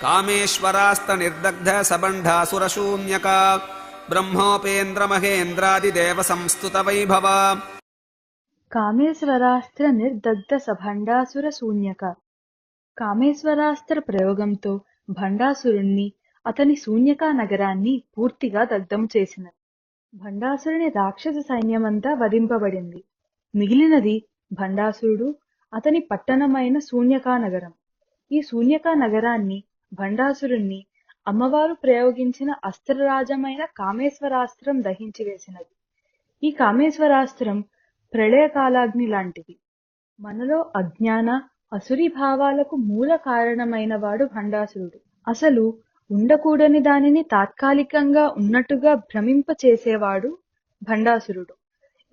कामेश्वरास्तनिर्दग्ध सबण्ढासुरशून्यका ब्रह्मोपेन्द्रमहेन्द्रादिदेवसंस्तुतवैभव కామేశ్వరాస్త్ర నిర్దగ్ధ సభండాసుర శూన్యక కామేశ్వరాస్త్ర ప్రయోగంతో భండాసురుణ్ణి అతని శూన్యకా నగరాన్ని పూర్తిగా దగ్ధం చేసినది భండాసురుని రాక్షస సైన్యమంతా వధింపబడింది మిగిలినది భండాసురుడు అతని పట్టణమైన శూన్యకా నగరం ఈ శూన్యకా నగరాన్ని భండాసురుణ్ణి అమ్మవారు ప్రయోగించిన అస్త్రరాజమైన కామేశ్వరాస్త్రం దహించి వేసినది. ఈ కామేశ్వరాస్త్రం ప్రళయకాలాగ్ని లాంటిది. మనలో అజ్ఞాన అసురి భావాలకు మూల కారణమైన వాడు భండాసురుడు. అసలు ఉండకూడని దానిని తాత్కాలికంగా ఉన్నట్టుగా భ్రమింప చేసేవాడు భండాసురుడు.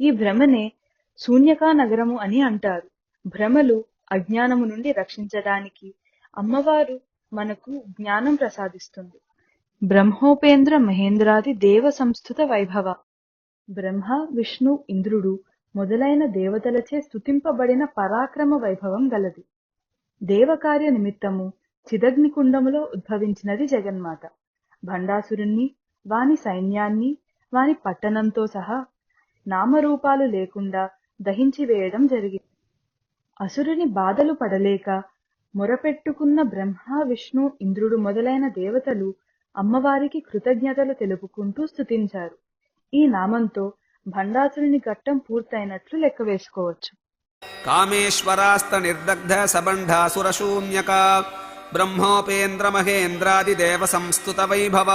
ఈ భ్రమనే శూన్యకా నగరము అని అంటారు. భ్రమలు అజ్ఞానము నుండి రక్షించడానికి అమ్మవారు మనకు జ్ఞానం ప్రసాదిస్తుంది. బ్రహ్మోపేంద్ర మహేంద్రాది దేవ సంస్థుత వైభవ. బ్రహ్మ విష్ణు ఇంద్రుడు మొదలైన దేవతలచే స్తుతింపబడిన పరాక్రమ వైభవం గలది. దేవకార్య నిమిత్తము చిదగ్నికుండములో ఉద్భవించినది జగన్మాత. భండాసురుణ్ణి వాని సైన్యాన్ని వాని పట్టణంతో సహా నామరూపాలు లేకుండా దహించి వేయడం జరిగింది. అసురుని బాధలు పడలేక మొరపెట్టుకున్న బ్రహ్మ విష్ణు ఇంద్రుడు మొదలైన దేవతలు అమ్మవారికి కృతజ్ఞతలు తెలుపుకుంటూ స్థుతించారు ఈ నామంతో భండాసురుని ఘట్టం పూర్తయినట్లు లెక్క వేసుకోవచ్చు. కామేశ్వరాస్త నిర్దగ్ధ సబంధాసురశూన్యక బ్రహ్మోపేంద్ర మహేంద్రాది దేవ సంస్థుత వైభవ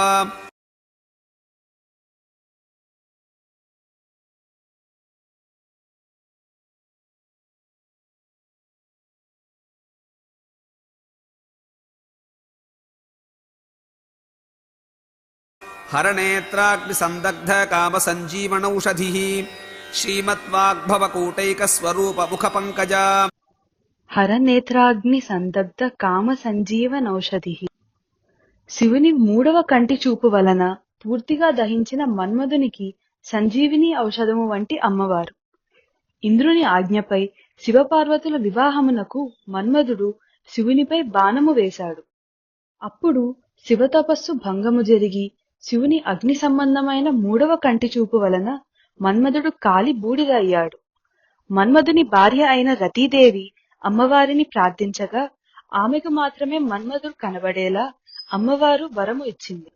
कामसञ्जीवनौषधिः श्रीमद्वाग्भवकूटैकस्वरूपमुखपङ्कजा హరనేత్రాగ్ని సందగ్ధ కామ సంజీవనౌషధి శివుని మూడవ కంటి చూపు వలన పూర్తిగా దహించిన మన్మధునికి సంజీవిని ఔషధము వంటి అమ్మవారు ఇంద్రుని ఆజ్ఞపై శివపార్వతుల వివాహమునకు మన్మధుడు శివునిపై బాణము వేశాడు అప్పుడు శివతపస్సు భంగము జరిగి శివుని అగ్ని సంబంధమైన మూడవ కంటి చూపు వలన మన్మధుడు కాలి బూడిద అయ్యాడు. మన్మధుని భార్య అయిన రతీదేవి అమ్మవారిని ప్రార్థించగా ఆమెకు మాత్రమే మన్మధుడు కనబడేలా అమ్మవారు వరము ఇచ్చింది.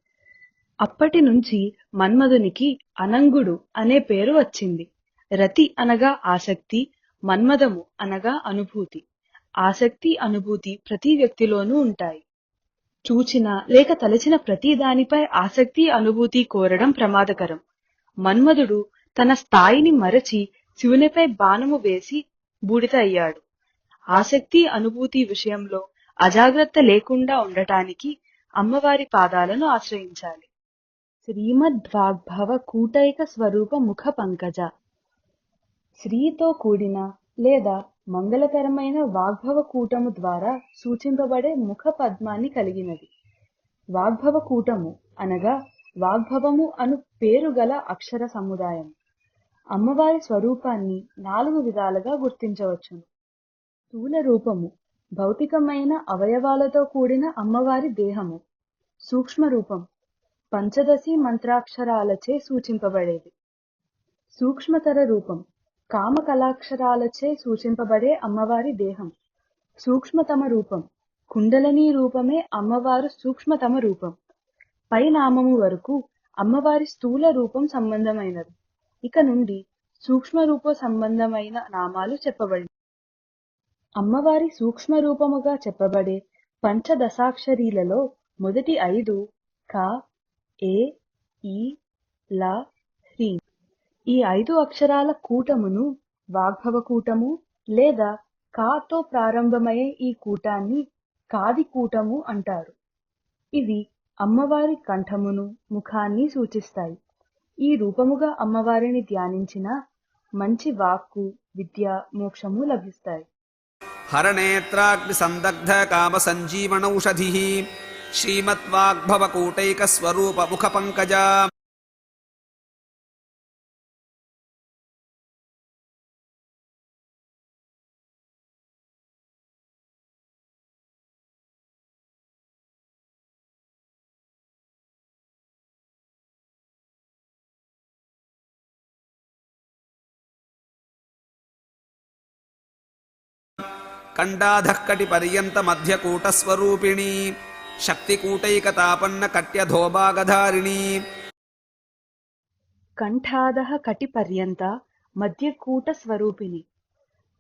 అప్పటి నుంచి మన్మధునికి అనంగుడు అనే పేరు వచ్చింది. రతి అనగా ఆసక్తి మన్మదము అనగా అనుభూతి. ఆసక్తి అనుభూతి ప్రతి వ్యక్తిలోనూ ఉంటాయి. చూచిన లేక తలచిన ప్రతి దానిపై ఆసక్తి అనుభూతి కోరడం ప్రమాదకరం. మన్మధుడు తన స్థాయిని మరచి శివునిపై బాణము వేసి బూడిద అయ్యాడు ఆసక్తి అనుభూతి విషయంలో అజాగ్రత్త లేకుండా ఉండటానికి అమ్మవారి పాదాలను ఆశ్రయించాలి. శ్రీమద్వాగ్భవ కూటైక స్వరూప ముఖ పంకజ. శ్రీతో కూడిన లేదా మంగళకరమైన వాగ్భవ కూటము ద్వారా సూచింపబడే ముఖ పద్మాన్ని కలిగినది. వాగ్భవ కూటము అనగా వాగ్భవము అను పేరు గల అక్షర సముదాయం అమ్మవారి స్వరూపాన్ని నాలుగు విధాలుగా గుర్తించవచ్చును. స్థూల రూపము భౌతికమైన అవయవాలతో కూడిన అమ్మవారి దేహము. సూక్ష్మ రూపం పంచదశి మంత్రాక్షరాలచే సూచింపబడేది. సూక్ష్మతర రూపం కామ కళాక్షరాలచే సూచింపబడే అమ్మవారి దేహం. సూక్ష్మతమ రూపం. కుండలనీ రూపమే అమ్మవారు సూక్ష్మతమ రూపం. పై నామము వరకు అమ్మవారి స్థూల రూపం సంబంధమైనది. ఇక నుండి సూక్ష్మ రూప సంబంధమైన నామాలు చెప్పబడి అమ్మవారి సూక్ష్మ రూపముగా చెప్పబడే పంచదశాక్షరీలలో మొదటి ఐదు క ఏ ఈ ల హ్రీం ఈ ఐదు అక్షరాల కూటమును వాగ్భవ కూటము లేదా కాతో ప్రారంభమయ్యే ఈ కూటాన్ని కాది కూటము అంటారు. ఇవి అమ్మవారి కంఠమును ముఖాన్ని సూచిస్తాయి. ఈ రూపముగా అమ్మవారిని ధ్యానించిన మంచి వాక్కు విద్య మోక్షము లభిస్తాయి. హరణేత్రాగ్ని సందగ్ధ కామ సంజీవనౌషధి శ్రీమద్వాగ్భవకూటైక స్వరూప ముఖ పంకజ కటి పర్యంత మధ్యకూటస్వరూపిణి శక్తికూటైకతాపన్న కట్యధోభాగధారిణి కంఠాదహ కటి పర్యంత మధ్యకూట స్వరూపిణి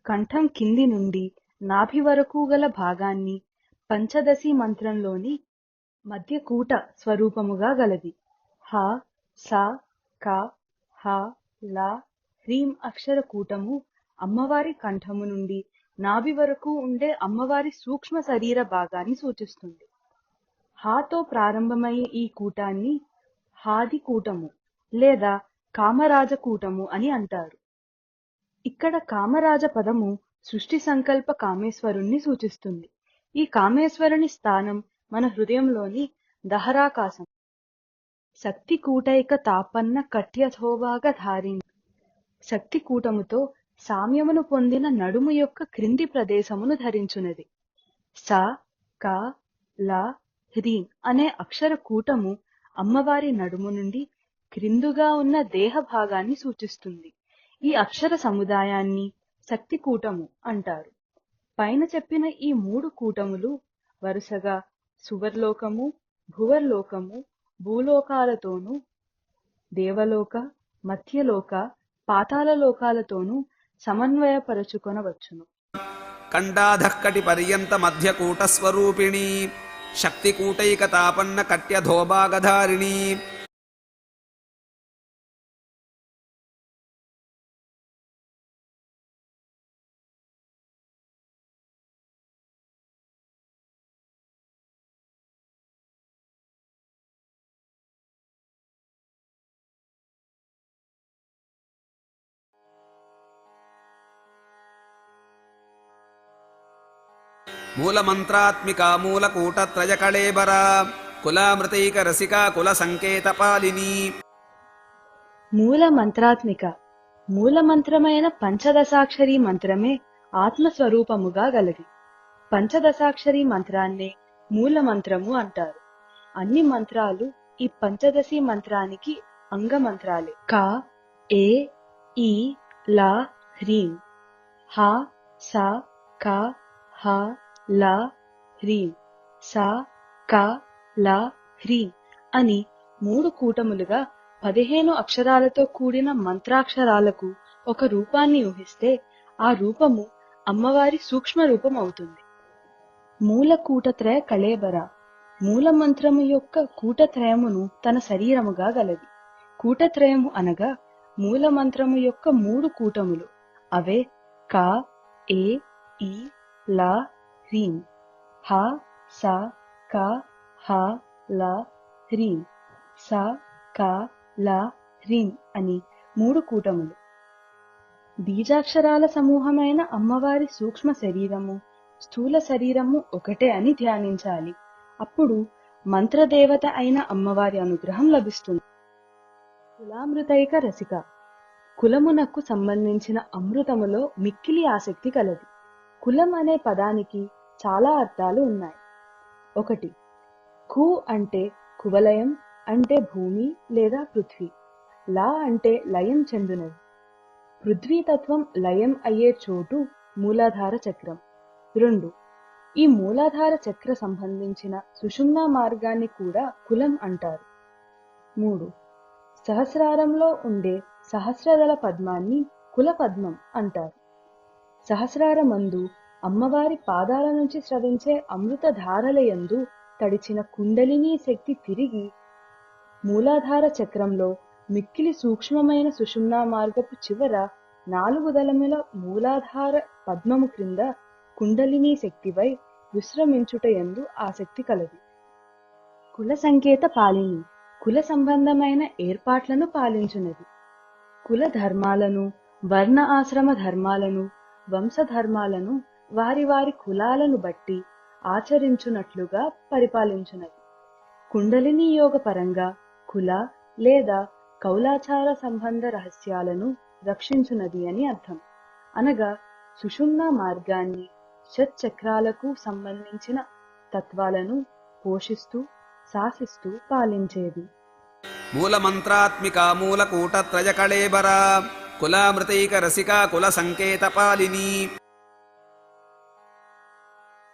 కంఠం కింది నుండి నాభి వరకు గల భాగాన్ని పంచదశి మంత్రంలోని మధ్యకూట స్వరూపముగా గలది. హ స క హ ల హ్రీం అక్షర కూటము అమ్మవారి కంఠము నుండి నాభి వరకు ఉండే అమ్మవారి సూక్ష్మ శరీర భాగాన్ని సూచిస్తుంది. హాతో ప్రారంభమయ్యే ఈ కూటాన్ని హాది కూటము లేదా కామరాజ కూటము అని అంటారు. ఇక్కడ కామరాజ పదము సృష్టి సంకల్ప కామేశ్వరుణ్ణి సూచిస్తుంది. ఈ కామేశ్వరుని స్థానం మన హృదయంలోని దహరాకాశం. శక్తి కూటైక తాపన్న కట్యథోభాగ ధారిణి శక్తి కూటముతో సామ్యమును పొందిన నడుము యొక్క క్రింది ప్రదేశమును ధరించున్నది స క ల హ్రీం అనే అక్షర కూటము అమ్మవారి నడుము నుండి క్రిందుగా ఉన్న దేహ భాగాన్ని సూచిస్తుంది. ఈ అక్షర సముదాయాన్ని శక్తి కూటము అంటారు. పైన చెప్పిన ఈ మూడు కూటములు వరుసగా సువర్లోకము భువర్లోకము భూలోకాలతోనూ దేవలోక మధ్యలోక పాతాళ లోకాలతోనూ సమన్వయపరచుకొనవచ్చును. కండాధక్కటి పర్యంత మధ్య కూటస్వరూపిణి శక్తికూటైకతాపన్న కట్యధోభాగధారిణి మూలమంత్రాత్మికా మూలకూటత్రయకళేబర. కులామృతైక రసికా కుల సంకేతపాలిని మూల మంత్రాత్మిక మూల మంత్రమైన పంచదశాక్షరి మంత్రమే ఆత్మస్వరూపముగా గలది. పంచదశాక్షరి మంత్రాన్నే మూల మంత్రము అంటారు. అన్ని మంత్రాలు ఈ పంచదశి మంత్రానికి అంగ కా క ఏ ఈ ల హ్రీం హ స క హ ల హ్రీం స క లా హ్రీం అని మూడు కూటములుగా పదిహేను అక్షరాలతో కూడిన మంత్రాక్షరాలకు ఒక రూపాన్ని ఊహిస్తే ఆ రూపము అమ్మవారి సూక్ష్మ రూపం అవుతుంది. మూల కూటత్రయ కళేబర. మూల మంత్రము యొక్క కూటత్రయమును తన శరీరముగా గలది. కూటత్రయము అనగా మూల మంత్రము యొక్క మూడు కూటములు. అవే క ఏ ఈ ల హ్రీం హ స క హ ల హ్రీం స క ల హ్రీం అని మూడు కూటములు. బీజాక్షరాల సమూహమైన అమ్మవారి సూక్ష్మ శరీరము స్థూల శరీరము ఒకటే అని ధ్యానించాలి. అప్పుడు మంత్రదేవత అయిన అమ్మవారి అనుగ్రహం లభిస్తుంది. కులామృతైక రసిక. కులమునకు సంబంధించిన అమృతములో మిక్కిలి ఆసక్తి కలది. కులం అనే పదానికి చాలా అర్థాలు ఉన్నాయి. ఒకటి కు అంటే కువలయం అంటే భూమి లేదా పృథ్వీ. లా అంటే లయం చెందునది. పృథ్వీతత్వం లయం అయ్యే చోటు మూలాధార చక్రం. రెండు ఈ మూలాధార చక్ర సంబంధించిన సుషుమ్నా మార్గాన్ని కూడా కులం అంటారు. మూడు సహస్రారంలో ఉండే సహస్రదళ పద్మాన్ని కుల పద్మం అంటారు. సహస్రారమందు అమ్మవారి పాదాల నుంచి స్రవించే అమృతధారలయందు తడిచిన కుండలినీ శక్తి తిరిగి మూలాధార చక్రంలో మిక్కిలి సూక్ష్మమైన సుషుమ్నా మార్గపు చివర నాలుగు దళముల మూలాధార పద్మము క్రింద కుండలినీ శక్తివై విశ్రమించుటయందు ఆసక్తి కలదు. కుల సంకేత పాలిని కుల సంబంధమైన ఏర్పాట్లను పాలించున్నది కుల ధర్మాలను వర్ణ ఆశ్రమ ధర్మాలను వంశధర్మాలను వారి వారి కులాలను బట్టి ఆచరించునట్లుగా పరిపాలించునది. కుండలిని యోగ పరంగా కుల లేదా కౌలాచార సంబంధ రహస్యాలను రక్షించునది అని అర్థం. అనగా సుషుమ్న మార్గాన్ని షట్చక్రాలకు సంబంధించిన తత్వాలను పోషిస్తూ శాసిస్తూ పాలించేది. మూలమంత్రాత్మికా కళేబరా కులామృతైక రసికా కుల సంకేతపాలిని